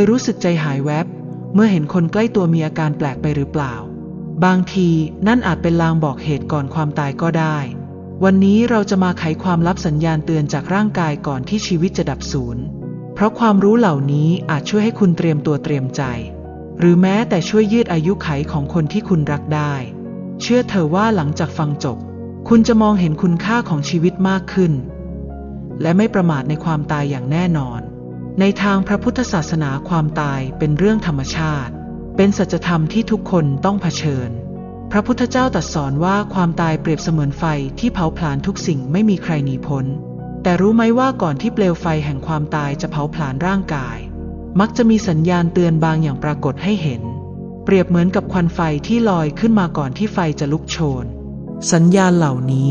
ยรู้สึกใจหายแวบ เมื่อเห็นคนใกล้ตัวมีอาการแปลกไปหรือเปล่า บางทีนั่นอาจเป็นลางบอกเหตุก่อนความตายก็ได้ วันนี้เราจะมาไขความลับสัญญาณเตือนจากร่างกายก่อนที่ชีวิตจะดับสูญเพราะความรู้เหล่านี้อาจช่วยให้คุณเตรียมตัวเตรียมใจ หรือแม้แต่ช่วยยืดอายุไขของคนที่คุณรักได้ เชื่อเถอว่าหลังจากฟังจบ คุณจะมองเห็นคุณค่าของชีวิตมากขึ้น และไม่ประมาทในความตายอย่างแน่นอน ในทางพระพุทธศาสนาความตายเป็นเรื่องธรรมชาติ เป็นสัจธรรมที่ทุกคนต้องเผชิญ พระพุทธเจ้าตรัสสอนว่าความตายเปรียบเสมือนไฟที่เผาผลาญทุกสิ่งไม่มีใครหนีพ้น แต่รู้ไหมว่าก่อนที่เปลวไฟแห่งความตายจะเผาผลาญร่างกาย มักจะมีสัญญาณเตือนบางอย่างปรากฏให้เห็น เปรียบเหมือนกับควันไฟที่ลอยขึ้นมาก่อนที่ไฟจะลุกโชน สัญญาณเหล่านี้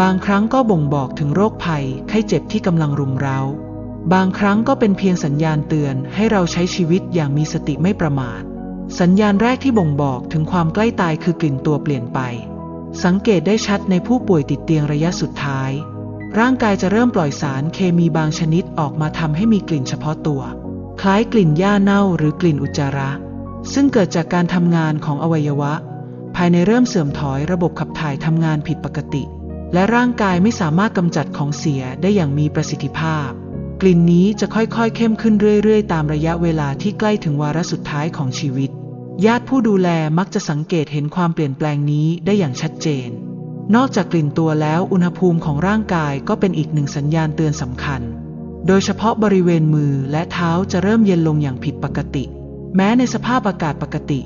บางครั้งก็บ่งบอกถึงโรคภัยไข้เจ็บที่กำลังรุมเร้า บางครั้งก็เป็นเพียงสัญญาณเตือนให้เราใช้ชีวิตอย่างมีสติไม่ประมาท สัญญาณแรกที่บ่งบอกถึงความใกล้ตายคือกลิ่นตัวเปลี่ยนไป สังเกตได้ชัดในผู้ป่วยติดเตียงระยะสุดท้าย ร่างกายจะเริ่มปล่อยสารเคมีบางชนิดออกมาทำให้มีกลิ่นเฉพาะตัว คล้ายกลิ่นหญ้าเน่าหรือกลิ่นอุจจาระ ซึ่งเกิดจากการทำงานของอวัยวะ ภายในเริ่มเสื่อมถอยระบบขับถ่ายทำงานผิดปกติ และร่างกายไม่สามารถกำจัดของเสียได้อย่างมีประสิทธิภาพ ลิ่นนี้จะค่อยๆ เข้มขึ้นเรื่อยๆ ตามระยะเวลาที่ใกล้ถึงวาระสุดท้ายของชีวิต ญาติผู้ดูแลมักจะสังเกตเห็นความเปลี่ยนแปลงนี้ได้อย่างชัดเจน นอกจากกลิ่นตัวแล้วอุณหภูมิของร่างกายก็เป็นอีกหนึ่งสัญญาณเตือนสำคัญ โดยเฉพาะบริเวณมือและเท้าจะเริ่มเย็นลงอย่างผิดปกติ แม้ในสภาพอากาศปกติ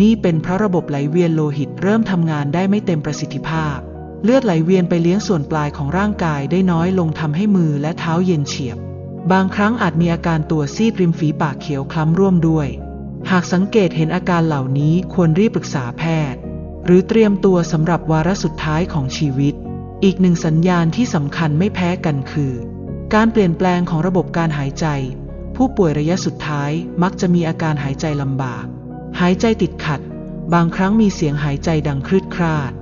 นี่เป็นเพราะระบบไหลเวียนโลหิตเริ่มทำงานได้ไม่เต็มประสิทธิภาพเลือดไหลเวียนไปเลี้ยงส่วนปลายของร่างกายได้น้อยลงทำให้มือและเท้าเย็นเฉียบ บางครั้งอาจมีอาการตัวซีดริมฝีปากเขียวคล้ำร่วมด้วย หากสังเกตเห็นอาการเหล่านี้ควรรีบปรึกษาแพทย์ หรือเตรียมตัวสำหรับวาระสุดท้ายของชีวิต อีกหนึ่งสัญญาณที่สำคัญไม่แพ้กันคือ การเปลี่ยนแปลงของระบบการหายใจ ผู้ป่วยระยะสุดท้ายมักจะมีอาการหายใจลำบาก หายใจติดขัด บางครั้งมีเสียงหายใจดังครืดคราด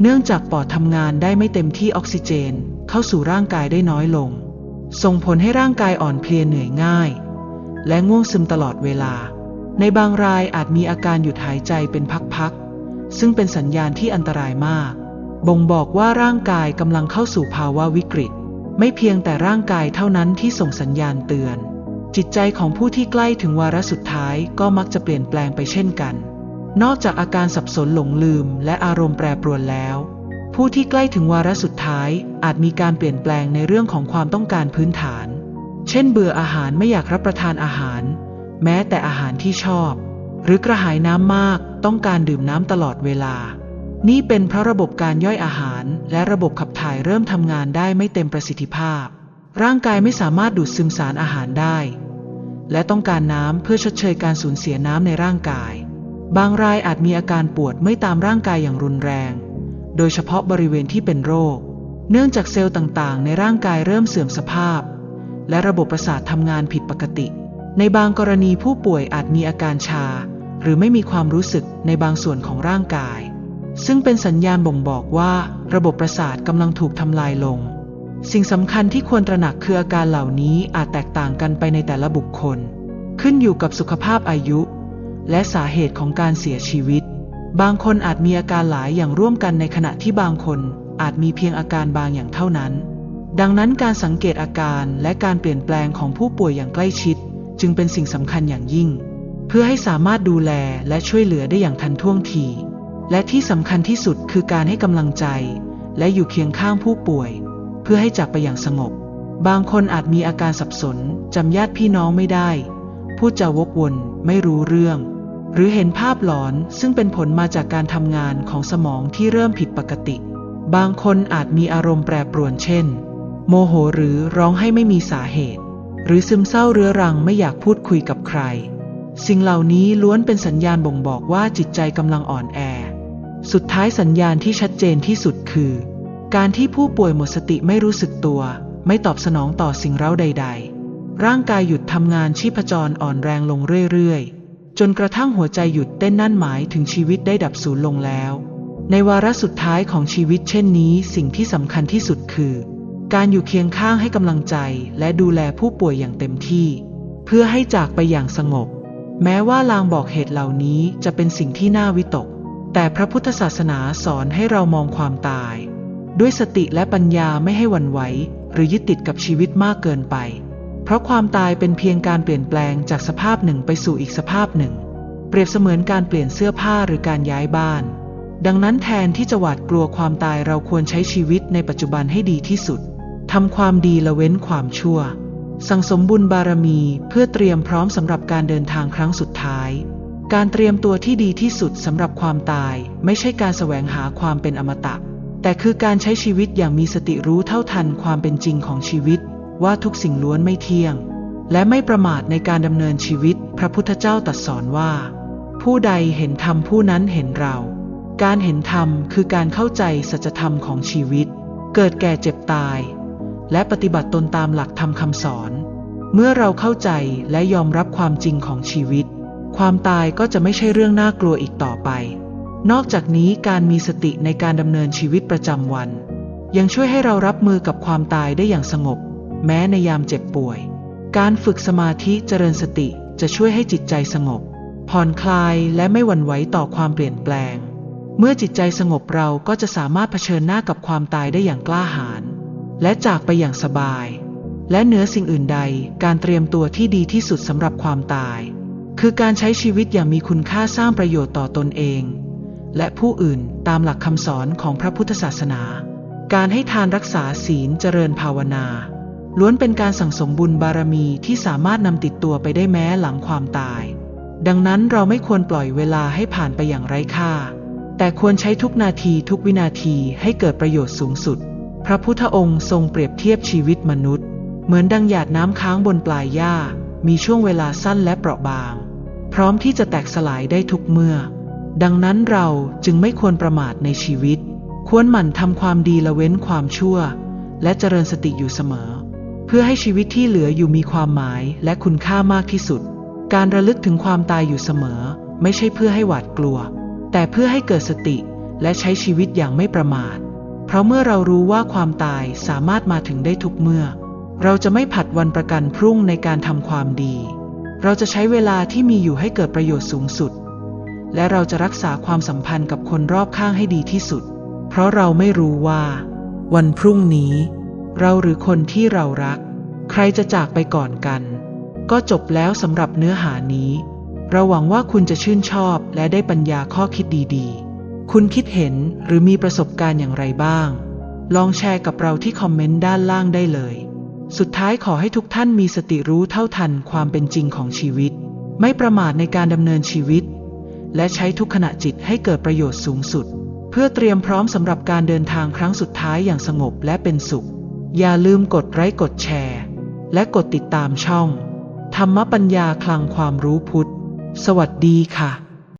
เนื่องจากปอดทำงานได้ไม่เต็มที่ออกซิเจน เข้าสู่ร่างกายได้น้อยลง ส่งผลให้ร่างกายอ่อนเพลียเหนื่อยง่าย และง่วงซึมตลอดเวลา ในบางรายอาจมีอาการหยุดหายใจเป็นพักๆ ซึ่งเป็นสัญญาณที่อันตรายมาก บ่งบอกว่าร่างกายกำลังเข้าสู่ภาวะวิกฤต ไม่เพียงแต่ร่างกายเท่านั้นที่ส่งสัญญาณเตือน จิตใจของผู้ที่ใกล้ถึงวาระสุดท้ายก็มักจะเปลี่ยนแปลงไปเช่นกัน นอกจากอาการสับสนหลงลืมและอารมณ์แปรปรวนแล้ว ผู้ที่ใกล้ถึงวาระสุดท้าย อาจมีการเปลี่ยนแปลงในเรื่องของความต้องการพื้นฐาน เช่นเบื่ออาหารไม่อยากรับประทานอาหาร แม้แต่อาหารที่ชอบ หรือกระหายน้ำมากต้องการดื่มน้ำตลอดเวลา นี่เป็นเพราะระบบการย่อยอาหาร และระบบขับถ่ายเริ่มทำงานได้ไม่เต็มประสิทธิภาพ ร่างกายไม่สามารถดูดซึมสารอาหารได้ และต้องการน้ำเพื่อชดเชยการสูญเสียน้ำในร่างกาย บางรายอาจมีอาการปวดไม่ตามร่างกายอย่างรุนแรง โดยเฉพาะบริเวณที่เป็นโรค เนื่องจากเซลล์ต่างๆ ในร่างกายเริ่มเสื่อมสภาพ และระบบประสาททำงานผิดปกติ ในบางกรณีผู้ป่วยอาจมีอาการชา หรือไม่มีความรู้สึกในบางส่วนของร่างกาย ซึ่งเป็นสัญญาณบ่งบอกว่า ระบบประสาทกำลังถูกทำลายลง สิ่งสำคัญที่ควรตระหนักคืออาการเหล่านี้อาจแตกต่างกันไปในแต่ละบุคคล ขึ้นอยู่กับสุขภาพอายุ และสาเหตุของการเสียชีวิต บางคนอาจมีอาการหลายอย่างร่วมกันในขณะที่บางคนอาจมีเพียงอาการบางอย่างเท่านั้น ดังนั้นการสังเกตอาการและการเปลี่ยนแปลงของผู้ป่วยอย่างใกล้ชิด จึงเป็นสิ่งสำคัญอย่างยิ่ง เพื่อให้สามารถดูแลและช่วยเหลือได้อย่างทันท่วงที และที่สำคัญที่สุดคือการให้กำลังใจ และอยู่เคียงข้างผู้ป่วย เพื่อให้จากไปอย่างสงบ บางคนอาจมีอาการสับสนจำญาติพี่น้องไม่ได้ พูดจาวกวนไม่รู้เรื่อง หรือเห็นภาพหลอนซึ่งเป็นผลมาจากการทำงานของสมองที่เริ่มผิดปกติ บางคนอาจมีอารมณ์แปรปรวนเช่น โมโหหรือร้องให้ไม่มีสาเหตุ หรือซึมเศร้าเรื้อรังไม่อยากพูดคุยกับใคร สิ่งเหล่านี้ล้วนเป็นสัญญาณบ่งบอกว่าจิตใจกำลังอ่อนแอ สุดท้ายสัญญาณที่ชัดเจนที่สุดคือ การที่ผู้ป่วยหมดสติไม่รู้สึกตัว ไม่ตอบสนองต่อสิ่งเร้าใด ๆ ร่างกายหยุดทำงานชีพจรอ่อนแรงลงเรื่อยๆ จนกระทั่งหัวใจหยุดเต้นนั่นหมายถึงชีวิตได้ดับสูญลงแล้ว ในวาระสุดท้ายของชีวิตเช่นนี้สิ่งที่สำคัญที่สุดคือ การอยู่เคียงข้างให้กำลังใจและดูแลผู้ป่วยอย่างเต็มที่ เพื่อให้จากไปอย่างสงบ แม้ว่าลางบอกเหตุเหล่านี้จะเป็นสิ่งที่น่าวิตก แต่พระพุทธศาสนาสอนให้เรามองความตาย ด้วยสติและปัญญาไม่ให้วันไหว หรือยึดติดกับชีวิตมากเกินไป เพราะความตายเป็นเพียงการเปลี่ยนแปลงจากสภาพหนึ่งไปสู่อีกสภาพหนึ่ง เปรียบเสมือนการเปลี่ยนเสื้อผ้าหรือการย้ายบ้าน ดังนั้นแทนที่จะหวาดกลัวความตายเราควรใช้ชีวิตในปัจจุบันให้ดีที่สุดทำความดีละเว้นความชั่ว สังสมบุญบารมีเพื่อเตรียมพร้อมสำหรับการเดินทางครั้งสุดท้าย การเตรียมตัวที่ดีที่สุดสำหรับความตาย ไม่ใช่การแสวงหาความเป็นอมตะ แต่คือการใช้ชีวิตอย่างมีสติรู้เท่าทันความเป็นจริงของชีวิต ว่าทุกสิ่งล้วนไม่เที่ยง และไม่ประมาทในการดำเนินชีวิต พระพุทธเจ้าตรัสสอนว่า ผู้ใดเห็นธรรมผู้นั้นเห็นเรา การเห็นธรรมคือการเข้าใจสัจธรรมของชีวิต เกิดแก่เจ็บตาย และปฏิบัติตนตามหลักธรรมคำสอน เมื่อเราเข้าใจและยอมรับความจริงของชีวิต ความตายก็จะไม่ใช่เรื่องน่ากลัวอีกต่อไป นอกจากนี้การมีสติในการดำเนินชีวิตประจำวัน ยังช่วยให้เรารับมือกับความตายได้อย่างสงบ แม้ในยามเจ็บป่วย การฝึกสมาธิเจริญสติจะช่วยให้จิตใจสงบ ผ่อนคลายและไม่หวั่นไหวต่อความเปลี่ยนแปลง เมื่อจิตใจสงบเราก็จะสามารถเผชิญหน้ากับความตายได้อย่างกล้าหาญและจากไปอย่างสบาย และเหนือสิ่งอื่นใดการเตรียมตัวที่ดีที่สุดสำหรับความตาย คือการใช้ชีวิตอย่างมีคุณค่าสร้างประโยชน์ต่อตนเอง และผู้อื่นตามหลักคำสอนของพระพุทธศาสนา การให้ทานรักษาศีลเจริญภาวนา ล้วนเป็นการสั่งสมบุญบารมีที่สามารถนำติดตัวไปได้แม้หลังความตาย ดังนั้นเราไม่ควรปล่อยเวลาให้ผ่านไปอย่างไร้ค่า แต่ควรใช้ทุกนาทีทุกวินาทีให้เกิดประโยชน์สูงสุด พระพุทธองค์ทรงเปรียบเทียบชีวิตมนุษย์ เหมือนดังหยาดน้ำค้างบนปลายหญ้า มีช่วงเวลาสั้นและเปราะบาง พร้อมที่จะแตกสลายได้ทุกเมื่อ ดังนั้นเราจึงไม่ควรประมาทในชีวิต ควรหมั่นทำความดีละเว้นความชั่ว และเจริญสติอยู่เสมอ เพื่อให้ชีวิตที่เหลืออยู่มีความหมายและคุณค่ามากที่สุด การระลึกถึงความตายอยู่เสมอ ไม่ใช่เพื่อให้หวาดกลัว แต่เพื่อให้เกิดสติและใช้ชีวิตอย่างไม่ประมาท เพราะเมื่อเรารู้ว่าความตายสามารถมาถึงได้ทุกเมื่อ เราจะไม่ผัดวันประกันพรุ่งในการทำความดี เราจะใช้เวลาที่มีอยู่ให้เกิดประโยชน์สูงสุด และเราจะรักษาความสัมพันธ์กับคนรอบข้างให้ดีที่สุด เพราะเราไม่รู้ว่า วันพรุ่งนี้ เราหรือคนที่เรารัก ใครจะจากไปก่อนกัน ก็จบแล้วสำหรับเนื้อหานี้ เราหวังว่าคุณจะชื่นชอบและได้ปัญญาข้อคิดดีๆ คุณคิดเห็นหรือมีประสบการณ์อย่างไรบ้าง ลองแชร์กับเราที่คอมเมนต์ด้านล่างได้เลย สุดท้ายขอให้ทุกท่านมีสติรู้เท่าทันความเป็นจริงของชีวิต ไม่ประมาทในการดำเนินชีวิต และใช้ทุกขณะจิตให้เกิดประโยชน์สูงสุด เพื่อเตรียมพร้อมสำหรับการเดินทางครั้งสุดท้ายอย่างสงบและเป็นสุข อย่าลืมกดไลค์กดแชร์ และกดติดตามช่อง ธรรมปัญญาคลังความรู้พุทธ สวัสดีค่ะ